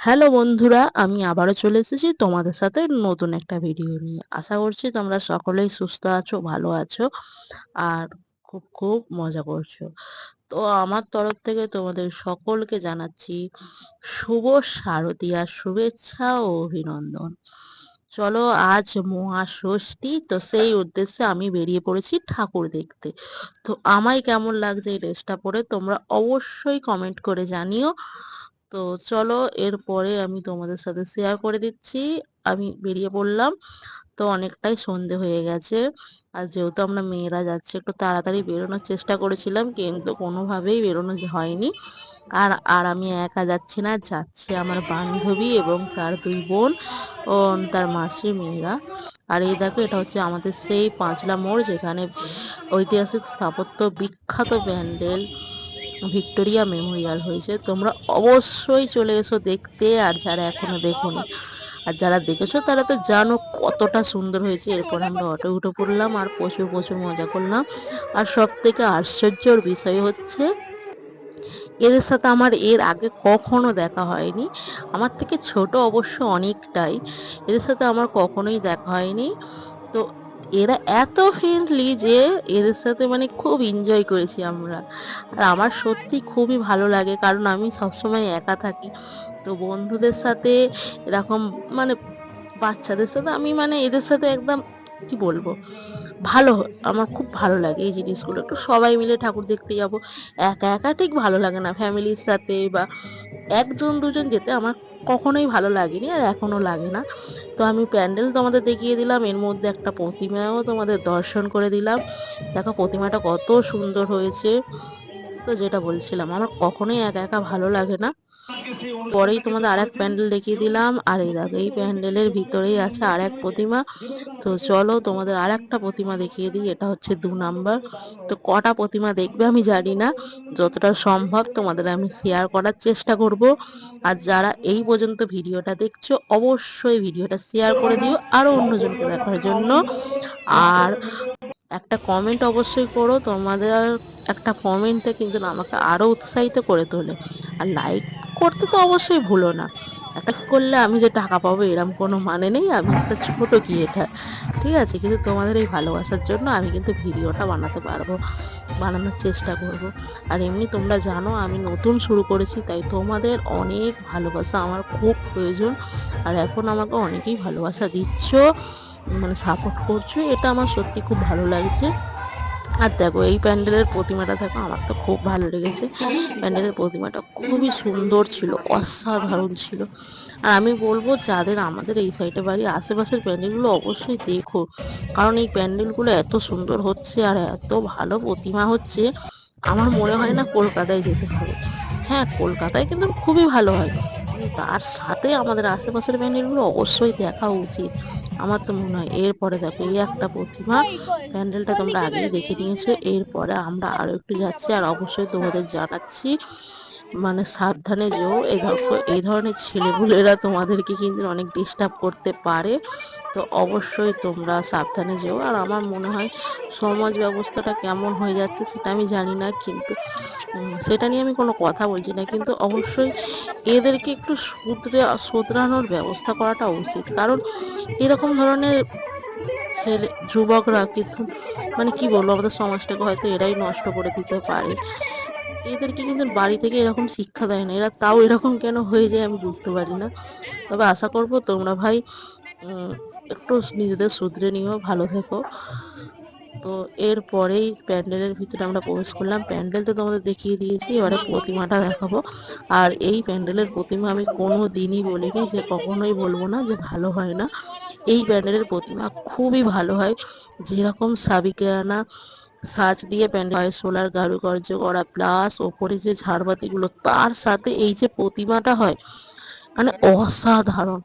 Hello বন্ধুরা, আমি আবারও চলে এসেছি তোমাদের সাথে নতুন একটা ভিডিও নিয়ে। আশা করছি তোমরা সকলেই সুস্থ আছো, ভালো আছো আর খুব খুব মজা করছ। তো আমার তরফ থেকে তোমাদের সকলকে জানাচ্ছি শুভ শারদীয়ার শুভেচ্ছা ও অভিনন্দন। চলো আজ মহা ষষ্ঠী তো সেই উদ্দেশ্যে আমি বেরিয়ে পড়েছি ঠাকুর দেখতে। তো আমায় কেমন লাগছে এই ড্রেসটা পরে তোমরা অবশ্যই কমেন্ট করে জানিও। তো চলো এরপরে আমি তোমাদের সাথে শেয়ার করে দিচ্ছি। আমি বেরিয়ে পড়লাম, তো অনেকটাই সন্ধে হয়ে গেছে। আর যেহেতু আমরা মেয়েরা যাচ্ছি, একটু তাড়াতাড়ি বেরোনোর চেষ্টা করেছিলাম, কিন্তু কোনোভাবেই বেরোনো হয়নি। আর আর আমি একা যাচ্ছি না, যাচ্ছে আমার বান্ধবী এবং তার দুই বোন ও তার মাসির মেয়েরা। আর এই দেখো, এটা হচ্ছে আমাদের সেই পাঁচলা মোড় যেখানে ঐতিহাসিক স্থাপত্য বিখ্যাত প্যান্ডেল ভিক্টোরিয়া মেমোরিয়াল হয়েছে। তোমরা অবশ্যই চলে এসো দেখতে, আর যারা এখনও দেখোনি, আর যারা দেখেছ তারা তো জানো কতটা সুন্দর হয়েছে। এরপর আমরা অটো উঠে পড়লাম, আর প্রচুর প্রচুর মজা করলাম। আর সব থেকে আশ্চর্যর বিষয় হচ্ছে, এদের সাথে আমার এর আগে কখনো দেখা হয়নি। আমার থেকে ছোট অবশ্য অনেকটাই। এদের সাথে আমার কখনোই দেখা হয়নি। তো এরা এত ফ্রেন্ডলি যে এদের সাথে মানে খুব এনজয় করেছি আমরা। আর আমার সত্যি খুবই ভালো লাগে, কারণ আমি সবসময় একা থাকি। তো বন্ধুদের সাথে এরকম মানে বাচ্চাদের সাথে আমি মানে এদের সাথে একদম কি বলব? ভালো, আমার খুব ভালো লাগে এই জিনিসগুলো। একটু সবাই মিলে ঠাকুর দেখতে যাব। একা একা ঠিক ভালো লাগে না ফ্যামিলির সাথে বা একজন দুজন যেতে আমার কখনোই ভালো লাগেনি আর এখনও লাগে না। তো আমি প্যান্ডেল তোমাদের দেখিয়ে দিলাম, এর মধ্যে একটা প্রতিমাও তোমাদের দর্শন করে দিলাম। দেখো প্রতিমাটা কত সুন্দর হয়েছে। তো যেটা বলছিলাম, আমার কখনোই একা একা ভালো লাগে না। পরেই তোমাদের আর এক প্যান্ডেল দেখিয়ে দিলাম। আর এই দেখো, এই প্যান্ডেলের ভিতরেই আছে আর এক প্রতিমা। তো চলো তোমাদের আর একটা প্রতিমা দেখিয়ে দিই, এটা হচ্ছে দু নাম্বার। তো কটা প্রতিমা দেখবে আমি জানি না, যতটা সম্ভব তোমাদের আমি শেয়ার করার চেষ্টা করব। আর যারা এই পর্যন্ত ভিডিওটা দেখছ, অবশ্যই ভিডিওটা শেয়ার করে দিও আরও অন্যজনকে দেখার জন্য। আর একটা কমেন্ট অবশ্যই করো, তোমাদের একটা কমেন্টে কিন্তু আমাকে আরও উৎসাহিত করে তোলে। আর লাইক করতে তো অবশ্যই ভুলো না। একটা করলে আমি যে টাকা পাবো, এরম কোনো মানে নেই। আমি একটা ছোটো এটা ঠিক আছে? কিন্তু তোমাদের এই ভালোবাসার জন্য আমি কিন্তু ভিডিওটা বানাতে পারব, বানানোর চেষ্টা করব। আর এমনি তোমরা জানো, আমি নতুন শুরু করেছি, তাই তোমাদের অনেক ভালোবাসা আমার খুব প্রয়োজন। আর এখন আমাকে অনেকেই ভালোবাসা দিচ্ছ মানে সাপোর্ট করছ, এটা আমার সত্যি খুব ভালো লাগছে। আর দেখো, এই প্যান্ডেলের প্রতিমাটা দেখো, আমার তো খুব ভালো লেগেছে। প্যান্ডেলের প্রতিমাটা খুবই সুন্দর ছিল, অসাধারণ ছিল। আর আমি বলব, যাদের আমাদের এই সাইডে বাড়ি, আশেপাশের প্যান্ডেলগুলো অবশ্যই দেখো। কারণ এই প্যান্ডেলগুলো এত সুন্দর হচ্ছে আর এত ভালো প্রতিমা হচ্ছে, আমার মনে হয় না কলকাতায় যেতে হবে। হ্যাঁ কলকাতায় কিন্তু খুবই ভালো হয়। তার সাথে আমাদের আশেপাশের প্যান্ডেলগুলো অবশ্যই দেখা উচিত। আমার তো মনে হয় এরপরে দেখো, এই একটা প্রতিমা প্যান্ডেলটা তোমরা আগে দেখে নিয়েছো, এরপরে আমরা আরও একটু যাচ্ছি আর অবশ্যই তোমাদের জানাচ্ছি মানে সাবধানে যেও, এই ধরনের ছেলেপুলেরা তোমাদেরকে কিন্তু অনেক ডিস্টার্ব করতে পারে। তো অবশ্যই তোমরা সাবধানে যেও। আর আমার মনে হয় সমাজ ব্যবস্থাটা কেমন হয়ে যাচ্ছে সেটা আমি জানি না, কিন্তু সেটা নিয়ে আমি কোনো কথা বলছি না। কিন্তু অবশ্যই এদেরকে একটু শুধরে, শুধরানোর ব্যবস্থা করাটা উচিত। কারণ এরকম ধরনের ছেলে, যুবকরা কিন্তু মানে কি বলব, আমাদের সমাজটাকে হয়তো এরাই নষ্ট করে দিতে পারে। এদেরকে কিন্তু বাড়ি থেকে এরকম শিক্ষা দেয় না। এরা তাও এরকম কেন হয়ে যায় আমি বুঝতে পারি না। তবে আশা করব তোমরা ভাই একটু নিজেদের শুধরে নিও, ভালো থেকো। তো এরপরেই প্যান্ডেলের ভিতরে আমরা প্রবেশ করলাম। প্যান্ডেল তো তোমাদের দেখিয়ে দিয়েছি, এবারে প্রতিমাটা দেখাবো। আর এই প্যান্ডেলের প্রতিমা আমি কোনো দিনই বলিনি যে, কখনোই বলব না যে, ভালো হয় না। এই প্যান্ডেলের প্রতিমা খুবই ভালো হয়। যেরকম সাবিকেরানা সাজ দিয়ে প্যান্ডেল হয়, সোলার কারুকার্য করা, প্লাস ওপরে যে ঝাড়বাতিগুলো, তার সাথে এই যে প্রতিমাটা হয় মানে অসাধারণ।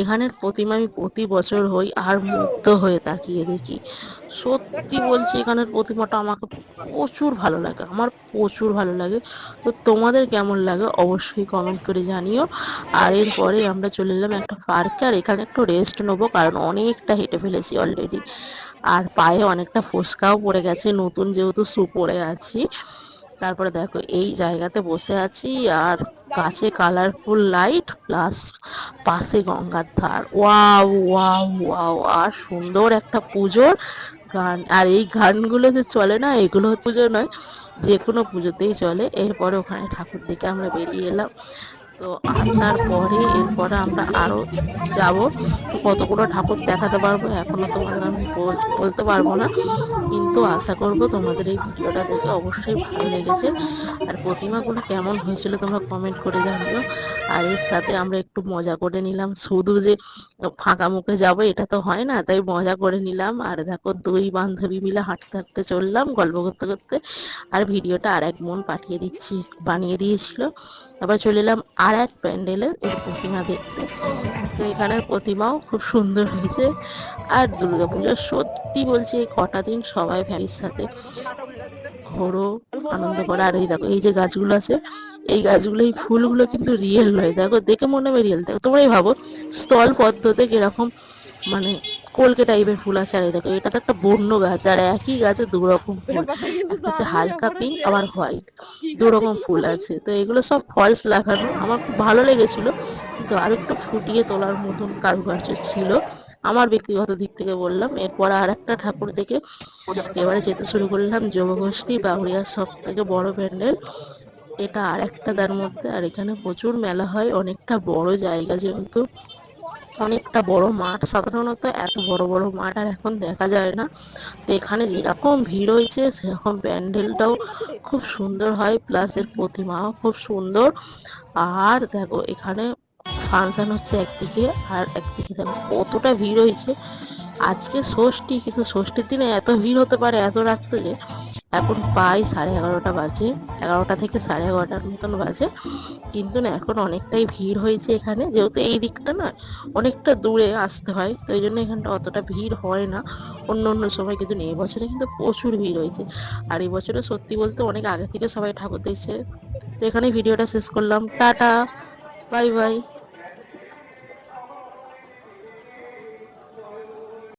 এখানের প্রতিমা আমি প্রতি বছর হই আর মুগ্ধ হয়ে তাকিয়ে দেখি। সত্যি বলছি, এখানের প্রতিমাটা আমাকে প্রচুর ভালো লাগে, আমার প্রচুর ভালো লাগে। তো তোমাদের কেমন লাগে অবশ্যই কমেন্ট করে জানিও। আর এরপরে আমরা চলে এলাম একটা পার্কে আর এখানে একটু রেস্ট নেব, কারণ অনেকটা হেঁটে ফেলেছি অলরেডি আর পায়ে অনেকটা ফোসকাও পড়ে গেছে, নতুন যেহেতু শু পরে আছি। তারপরে দেখো, এই জায়গাতে বসে আছি আর কাছে কালারফুল লাইট প্লাস পাশে গঙ্গার ধার। ওয়াও ওয়াও ওয়াও, আর সুন্দর একটা পুজোর গান। আর এই গানগুলো যে চলে না, এগুলো পুজো নয় যে কোনো পুজোতেই চলে। এরপরে ওখানে ঠাকুর দেখে আমরা বেরিয়ে এলাম। তো আসার পরে এরপরে আমরা আরও যাব। কতগুলো ঠাকুর দেখাতে পারব এখনও তোমাদের আমি বল- বলতে পারব না। কিন্তু আশা করব তোমাদের এই ভিডিওটা দেখে অবশ্যই ভালো লেগেছে। আর প্রতিমাগুলো কেমন হয়েছিল তোমরা কমেন্ট করে জানিও। আর এর সাথে আমরা একটু মজা করে নিলাম। শুধু যে ফাঁকা মুখে যাব এটা তো হয় না, তাই মজা করে নিলাম। আর দেখো দুই বান্ধবী মিলে হাঁটতে হাঁটতে চললাম গল্প করতে করতে। আর ভিডিওটা আর এক মন পাঠিয়ে দিচ্ছি, বানিয়ে দিয়েছিল। তারপর চলে এলাম আর এক প্যান্ডেলের এর প্রতিমা দেখতে। তো এখানের প্রতিমাও খুব সুন্দর হয়েছে। আর দুর্গাপুজো সত্যি বলছি, এই কটা দিন সবাই ফ্যামিলির সাথে ঘোরো, আনন্দ করো। আর এই দেখো, এই যে গাছগুলো আছে, এই গাছগুলো, এই ফুলগুলো কিন্তু রিয়েল নয় দেখো, দেখে মনে হবে রিয়েল দেখো, তোমরাই ভাবো, স্থল পদ্ধতি কীরকম? মানে কলকে টাইপের ফুল আছে আর এই দেখো এটা তো একটা বন্য গাছ আর একই গাছে দু রকম ফুল হচ্ছে হালকা পিঙ্ক আবার হোয়াইট দু রকম ফুল আছে। তো এগুলো সব ফলস লাগানো। আমার খুব ভালো লেগেছিল কিন্তু আর একটু ফুটিয়ে তোলার মতন কারুকার্য ছিল। আমার ব্যক্তিগত দিক থেকে বললাম এরপর আর একটা ঠাকুর দেখে এবারে যেতে শুরু করলাম যোগগোষ্ঠী বাউরিয়ার সব থেকে বড় প্যান্ডেল। এটা আর একটা তার মধ্যে আর এখানে প্রচুর মেলা হয় অনেকটা বড় জায়গা যেহেতু। অনেকটা বড় মাঠ। সাধারণত এত বড় বড় মাঠ আর এখন দেখা যায় না। তো এখানে যেরকম ভিড় হয়েছে, সেরকম প্যান্ডেলটাও খুব সুন্দর হয়। প্লাস এর প্রতিমাও খুব সুন্দর। আর দেখো, এখানে ফাংশন হচ্ছে একদিকে আর একদিকে দেখো, কতটা ভিড় হয়েছে। আজকে ষষ্ঠী, কিন্তু ষষ্ঠীর দিনে এত ভিড় হতে পারে এত রাত্রে। এখন প্রায় সাড়ে এগারোটা বাজে, এগারোটা থেকে সাড়ে এগারোটার মতন বাজে। কিন্তু না, এখন অনেকটাই ভিড় হয়েছে এখানে। যেহেতু এই দিকটা না অনেকটা দূরে আসতে হয়, তো এই জন্য এখানটা অতটা ভিড় হয় না। অন্য অন্য সময় কিন্তু এই বছরে কিন্তু প্রচুর ভিড় হয়েছে। আর এই বছরে সত্যি বলতে অনেক আগে থেকে সবাই ঠাকুর দেখছে। তো এখানে ভিডিওটা শেষ করলাম। Tata, bye bye.